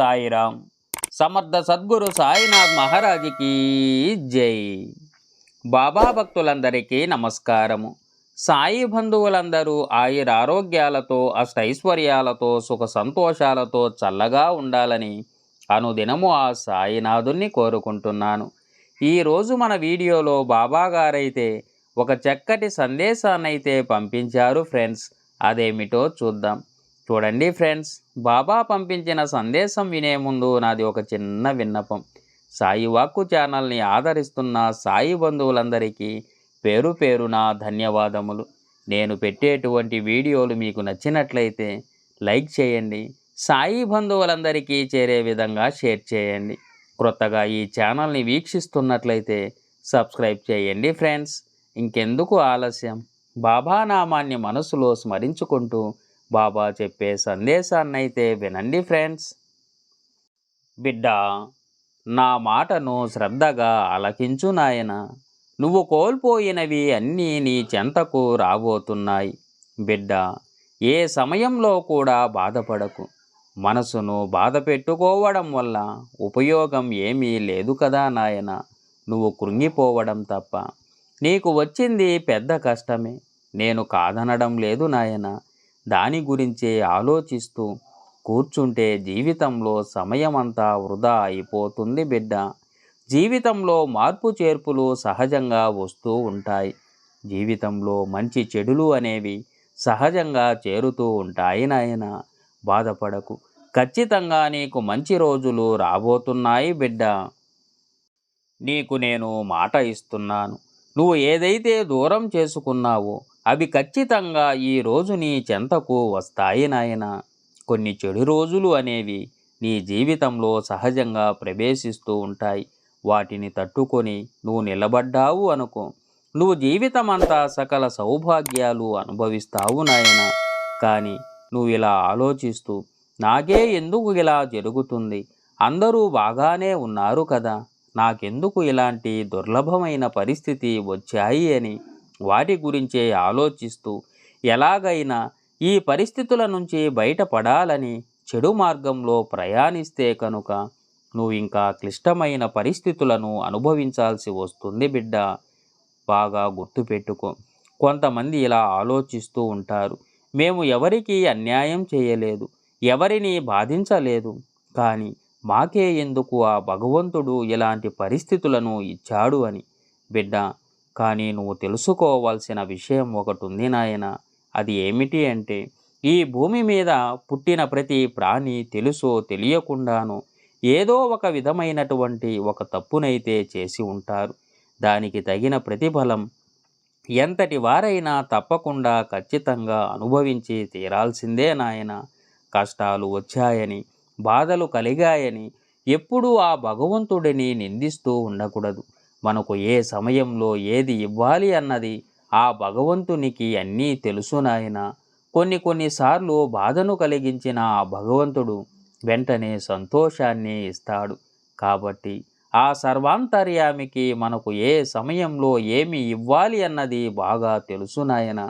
సాయిరాం. సమర్థ సద్గురు సాయినాథ్ మహారాజుకి జై. బాబా భక్తులందరికీ నమస్కారము. సాయి బంధువులందరూ ఆయుర ఆరోగ్యాలతో అష్టైశ్వర్యాలతో సుఖ సంతోషాలతో చల్లగా ఉండాలని అనుదినము ఆ సాయినాథుణ్ణి కోరుకుంటున్నాను. ఈరోజు మన వీడియోలో బాబా గారైతే ఒక చక్కటి సందేశాన్నైతే పంపించారు ఫ్రెండ్స్. అదేమిటో చూద్దాం. చూడండి ఫ్రెండ్స్ బాబా పంపించిన సందేశం వినే ముందు నాది ఒక చిన్న విన్నపం. సాయి వాక్కు ఛానల్ని ఆదరిస్తున్న సాయి బంధువులందరికీ పేరు పేరున ధన్యవాదములు. నేను పెట్టేటువంటి వీడియోలు మీకు నచ్చినట్లయితే లైక్ చేయండి సాయి బంధువులందరికీ చేరే విధంగా షేర్ చేయండి. క్రొత్తగా ఈ ఛానల్ని వీక్షిస్తున్నట్లయితే సబ్స్క్రైబ్ చేయండి ఫ్రెండ్స్. ఇంకెందుకు ఆలస్యం? బాబా నామాన్ని మనసులో స్మరించుకుంటూ బాబా చెప్పే సందేశాన్నైతే వినండి ఫ్రెండ్స్. బిడ్డ నా మాటను శ్రద్ధగా ఆలకించు నాయన. నువ్వు కోల్పోయినవి అన్నీ నీ చెంతకు రాబోతున్నాయి. బిడ్డ ఏ సమయంలో కూడా బాధపడకు. మనసును బాధ పెట్టుకోవడం వల్ల ఉపయోగం ఏమీ లేదు కదా నాయన. నువ్వు కృంగిపోవడం తప్ప. నీకు వచ్చింది పెద్ద కష్టమే. నేను కాదనడం లేదు నాయనా. దాని గురించే ఆలోచిస్తూ కూర్చుంటే జీవితంలో సమయమంతా వృధా అయిపోతుంది బిడ్డ. జీవితంలో మార్పు చేర్పులు సహజంగా వస్తూ ఉంటాయి. జీవితంలో మంచి చెడులు అనేవి సహజంగా చేరుతూ ఉంటాయి నాయన. బాధపడకు. ఖచ్చితంగా నీకు మంచి రోజులు రాబోతున్నాయి బిడ్డ. నీకు నేను మాట ఇస్తున్నాను. నువ్వు ఏదైతే దూరం చేసుకున్నావో అవి ఖచ్చితంగా ఈ రోజు నీ చెంతకు వస్తాయి నాయన. కొన్ని చెడు రోజులు అనేవి నీ జీవితంలో సహజంగా ప్రవేశిస్తూ ఉంటాయి. వాటిని తట్టుకొని నువ్వు నిలబడ్డావు అనుకో. నువ్వు జీవితమంతా సకల సౌభాగ్యాలు అనుభవిస్తావు నాయన. కానీ నువ్వు ఇలా ఆలోచిస్తూ నాకే ఎందుకు ఇలా జరుగుతుంది? అందరూ బాగానే ఉన్నారు కదా. నాకెందుకు ఇలాంటి దుర్లభమైన పరిస్థితి వచ్చాయి అని వాటి గురించే ఆలోచిస్తూ ఎలాగైనా ఈ పరిస్థితుల నుంచి బయటపడాలని చెడు మార్గంలో ప్రయాణిస్తే కనుక నువ్వు ఇంకా క్లిష్టమైన పరిస్థితులను అనుభవించాల్సి వస్తుంది బిడ్డ. బాగా గుర్తుపెట్టుకో కొంతమంది ఇలా ఆలోచిస్తూ ఉంటారు. మేము ఎవరికీ అన్యాయం చేయలేదు. ఎవరిని బాధించలేదు. కానీ మాకే ఎందుకు ఆ భగవంతుడు ఇలాంటి పరిస్థితులను ఇచ్చాడు అని. బిడ్డ కానీ నువ్వు తెలుసుకోవాల్సిన విషయం ఒకటి ఉంది నాయన. అది ఏమిటి అంటే ఈ భూమి మీద పుట్టిన ప్రతి ప్రాణి తెలుసో తెలియకుండాను ఏదో ఒక విధమైనటువంటి ఒక తప్పునైతే చేసి ఉంటారు. దానికి తగిన ప్రతిఫలం ఎంతటి వారైనా తప్పకుండా ఖచ్చితంగా అనుభవించి తీరాల్సిందే నాయన. కష్టాలు వచ్చాయని బాధలు కలిగాయని ఎప్పుడూ ఆ భగవంతుడిని నిందిస్తూ ఉండకూడదు. మనకు ఏ సమయంలో ఏది ఇవ్వాలి అన్నది ఆ భగవంతునికి అన్నీ తెలుసునాయన కొన్ని కొన్నిసార్లు బాధను కలిగించిన ఆ భగవంతుడు వెంటనే సంతోషాన్ని ఇస్తాడు. కాబట్టి ఆ సర్వాంతర్యామికి మనకు ఏ సమయంలో ఏమి ఇవ్వాలి అన్నది బాగా తెలుసునాయన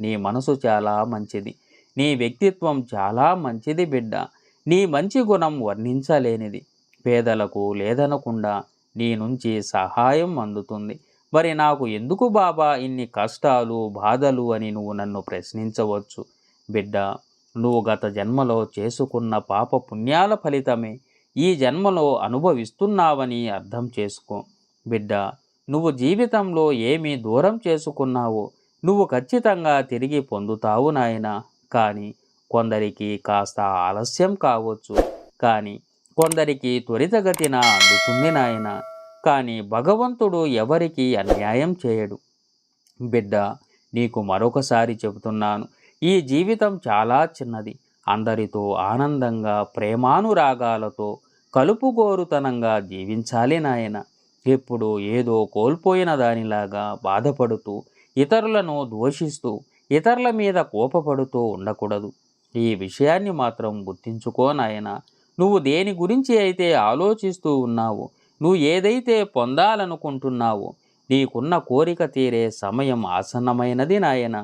నీ మనసు చాలా మంచిది. నీ వ్యక్తిత్వం చాలా మంచిది బిడ్డ. నీ మంచి గుణం వర్ణించలేనిది. పేదలకు లేదనకుండా నీ నుంచి సహాయం అందుతుంది. మరి నాకు ఎందుకు బాబా ఇన్ని కష్టాలు బాధలు అని నువ్వు నన్ను ప్రశ్నించవచ్చు? బిడ్డ నువ్వు గత జన్మలో చేసుకున్న పాప పుణ్యాల ఫలితమే. ఈ జన్మలో అనుభవిస్తున్నావని అర్థం చేసుకో. బిడ్డ నువ్వు జీవితంలో ఏమి దూరం చేసుకున్నావో నువ్వు ఖచ్చితంగా తిరిగి పొందుతావు నాయన. కానీ కొందరికి కాస్త ఆలస్యం కావచ్చు. కానీ కొందరికి త్వరితగతిన అందుతుంది నాయన కానీ భగవంతుడు ఎవరికి అన్యాయం చేయడు. బిడ్డ నీకు మరొకసారి చెబుతున్నాను ఈ జీవితం చాలా చిన్నది. అందరితో ఆనందంగా ప్రేమానురాగాలతో కలుపుగోరుతనంగా జీవించాలి నాయన. ఎప్పుడు ఏదో కోల్పోయిన దానిలాగా బాధపడుతూ ఇతరులను దోషిస్తూ ఇతరుల మీద కోపపడుతూ ఉండకూడదు. ఈ విషయాన్ని మాత్రం గుర్తించుకో నాయన. నువ్వు దేని గురించి అయితే ఆలోచిస్తూ ఉన్నావు నువ్వు ఏదైతే పొందాలనుకుంటున్నావో నీకున్న కోరిక తీరే సమయం ఆసన్నమైనది నాయన.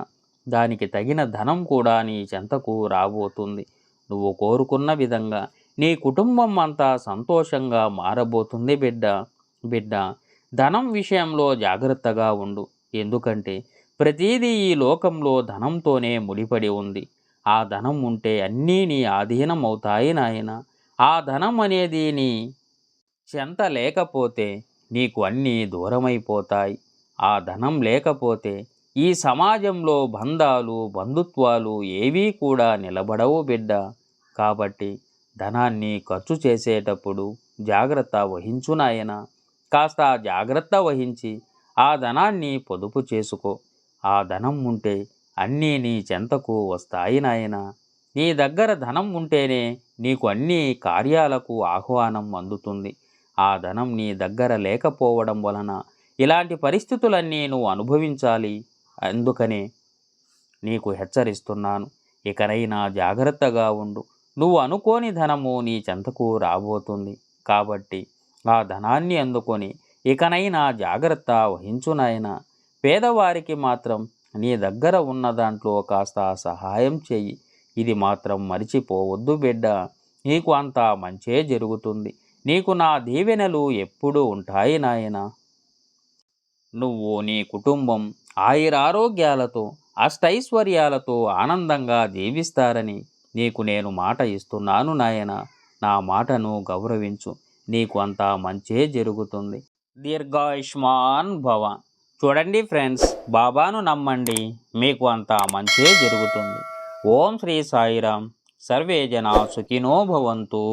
దానికి తగిన ధనం కూడా నీ చెంతకు రాబోతుంది. నువ్వు కోరుకున్న విధంగా నీ కుటుంబం అంతా సంతోషంగా మారబోతుంది బిడ్డ. బిడ్డ ధనం విషయంలో జాగ్రత్తగా ఉండు. ఎందుకంటే ప్రతిదీ ఈ లోకంలో ధనంతోనే ముడిపడి ఉంది. ఆ ధనం ఉంటే అన్నీ నీ ఆధీనం అవుతాయి నాయనా. ఆ ధనం అనేది నీ చెంత లేకపోతే నీకు అన్నీ దూరమైపోతాయి. ఆ ధనం లేకపోతే ఈ సమాజంలో బంధాలు బంధుత్వాలు ఏవీ కూడా నిలబడవు బిడ్డ. కాబట్టి ధనాన్ని ఖర్చు చేసేటప్పుడు జాగ్రత్త వహించు నాయన. కాస్త జాగ్రత్త వహించి ఆ ధనాన్ని పొదుపు చేసుకో. ఆ ధనం ఉంటే అన్నీ నీ చెంతకు వస్తాయి నాయన. నీ దగ్గర ధనం ఉంటేనే నీకు అన్ని కార్యాలకు ఆహ్వానం అందుతుంది. ఆ ధనం నీ దగ్గర లేకపోవడం వలన ఇలాంటి పరిస్థితులన్నీ నువ్వు అనుభవించాలి. అందుకనే నీకు హెచ్చరిస్తున్నాను. ఇకనైనా జాగ్రత్తగా ఉండు. నువ్వు అనుకోని ధనము నీ చెంతకు రాబోతుంది. కాబట్టి ఆ ధనాన్ని అందుకొని ఇకనైనా జాగ్రత్త వహించునైనా పేదవారికి మాత్రం నీ దగ్గర ఉన్న దాంట్లో కాస్త సహాయం చెయ్యి ఇది మాత్రం మరిచిపోవద్దు బిడ్డ. నీకు అంతా మంచే జరుగుతుంది. నీకు నా దీవెనలు ఎప్పుడూ ఉంటాయి నాయన. నువ్వు నీ కుటుంబం ఆయురారోగ్యాలతో అష్టైశ్వర్యాలతో ఆనందంగా జీవిస్తారని నీకు నేను మాట ఇస్తున్నాను నాయన. నా మాటను గౌరవించు. నీకు అంతా మంచే జరుగుతుంది. దీర్ఘాయుష్మాన్ భవ. చూడండి ఫ్రెండ్స్ బాబాను నమ్మండి. మీకు అంతా మంచే జరుగుతుంది. ఓం శ్రీ సాయిరాం సర్వే జనా సుఖినో భవంతు